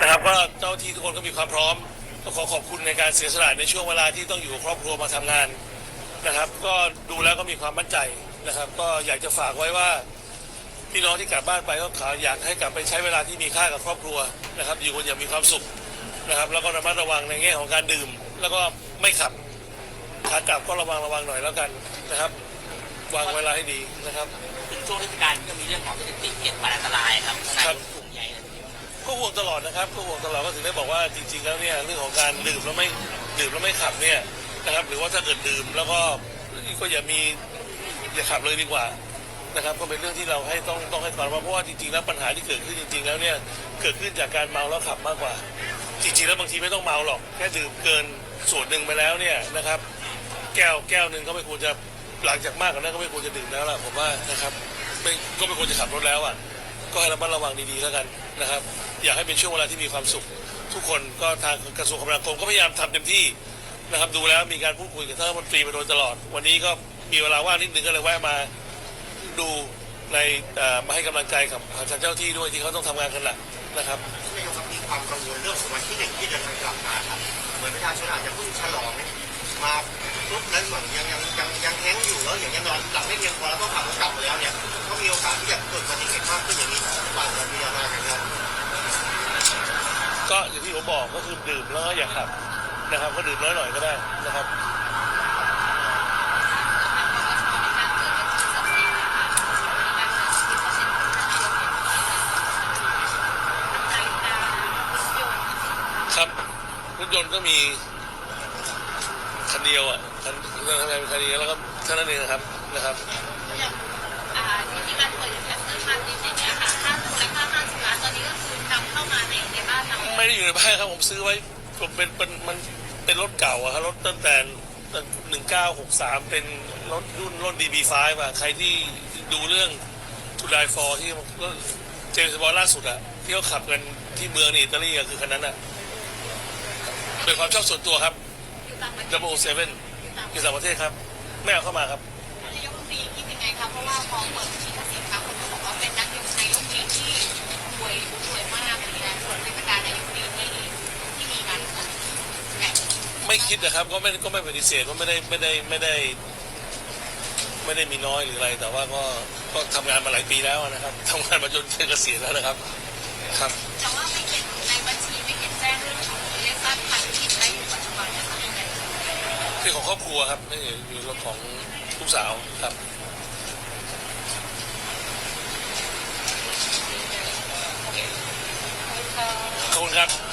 นะครับก็เจ้าที่ทุกคนก็มีความพร้อมก็ขอขอบคุณในการเสียสละในช่วงเวลาที่ต้องอยู่กับครอบครัวมาทำงานนะครับ ก็ดูแล้วก็มีความมั่นใจนะครับ ก็อยากจะฝากไว้ว่าพี่น้องที่กลับบ้านไปก็ขออยากให้กลับไปใช้เวลาที่มีค่ากับครอบครัวนะครับ อยู่กันอย่างมีความสุขนะครับ แล้วก็ระมัดระวังในแง่ของการดื่ม แล้วก็ไม่ขับขากลับก็ระวังระวังหน่อยแล้วกันนะครับวางเวลาให้ดีนะครับ ถึงช่วงเทศกาลก็มีเรื่องของเศรษฐกิจเก็บปันอันตรายครับทนายครับ ตลอดนะครับก็ห่วงตลอดก็ถึงได้บอกว่าจริง ๆ แล้วเนี่ยเรื่องของการดื่มแล้วไม่ดื่มแล้วไม่ขับเนี่ยนะครับ หรือว่าถ้าเกิดดื่มแล้วก็ก็อย่ามีอย่าขับเลยดีกว่านะครับ ก็เป็นเรื่องที่เราให้ต้องต้องให้ความระมัดเพราะว่าจริงๆแล้วปัญหาที่เกิดขึ้นจริง ๆ แล้วเนี่ยเกิดขึ้นจากการเมาแล้วขับมากกว่า จริง ๆ แล้วบางทีไม่ต้องเมาหรอกแค่ดื่มเกินส่วนหนึ่งไปแล้วเนี่ยนะครับ แก้วแก้วหนึ่งก็ไม่ควรจะหลังจากมากกว่านั้นก็ไม่ควรจะดื่มแล้วล่ะผมว่านะครับไม่ก็ไม่ควรจะขับรถแล้วอะ ก็ให้ระมัดระวังดีๆแล้วกันนะครับ อยากให้เป็นช่วงเวลาที่มีความสุข ทุกคนก็ทางกระทรวงคมนาคมก็พยายามทำเต็มที่นะครับดูแล้วมีการพูดคุยกับท่านรัฐมนตรีมาโดยตลอด วันนี้ก็มีเวลาว่างนิดนึงก็เลยแวะมาดูในมาให้กำลังใจกับทางเจ้าที่ด้วยที่เขาต้องทำงานกันหนักนะครับนายกรับมีความกังวลเรื่องของวันที่หนึ่งที่เดินทางกลับมาครับเหมือนประชาชนอาจจะเพิ่งฉลองมาปุ๊บนั้นเหมือนยัง ยังยังยังแห้งอยู่แล้วอย่างยังนอนหลับไม่เพียงพอแล้วก็ขับรถกลับมาแล้วเนี่ยก็มีโอกาสที่จะเกิดอุบัติเหตุมากขึ้นอย่างนี้บ้านเรามีอะไรกันครับก็อย่างที่ผมบอกก็คือดื่มแล้วก็อย่าขับนะครับ ก็ดื่มน้อยหน่อยก็ได้นะครับครับรถยนต์ก็มี คันเดียวอะคันทำงานเป็นคันเดียวแล้วก็เท่านั้นเองครับนะครับอย่างอ่าที่มีการเปิดแอปเปิลมาติดอย่างเงี้ยค่ะค่ามูลค่าห้าสิบล้านตอนนี้ก็คือนำเข้ามาในในบ้านเราไม่ได้อยู่ในบ้านครับผมซื้อไว้ผมเป็นเป็นมันเป็นรถเก่าอะครับรถตั้งแต่หนึ่งเก้าหกสามเป็นรถรุ่นรถ DB5 อะใครที่ดูเรื่องทูไดฟอร์ที่เจมส์บอลล่าสุดอะที่เขาขับกันที่เมืองในอิตาลีอะคือคันนั้นอะเป็นความชอบส่วนตัวครับ ดับเบิลเซเว่นอยู่ต่างประเทศครับ ไม่เอาเข้ามาครับนายกรัฐมนตรีคิดยังไงคะเพราะว่าพอเปิดบัญชีภาษีค่ะคนก็บอกว่าเป็นนักยกนายกรัฐมนตรีที่รวยรวยมากเลยนะส่วนเป็นประธานนายกรัฐมนตรีที่ที่มีงานของใหญ่ไม่คิดนะครับก็ไม่ก็ไม่ปฏิเสธว่าไม่ได้ไม่ได้ไม่ได้ ไม่ได้มีน้อยหรืออะไร แต่ว่าก็ก็ทำงานมาหลายปีแล้วนะครับทำงานมาจนเกษียณแล้วนะครับ ครับ แต่ว่าไม่เห็นใน คือของครอบครัวครับไม่ใช่อยู่รถของลูกสาวครับขอบคุณครับ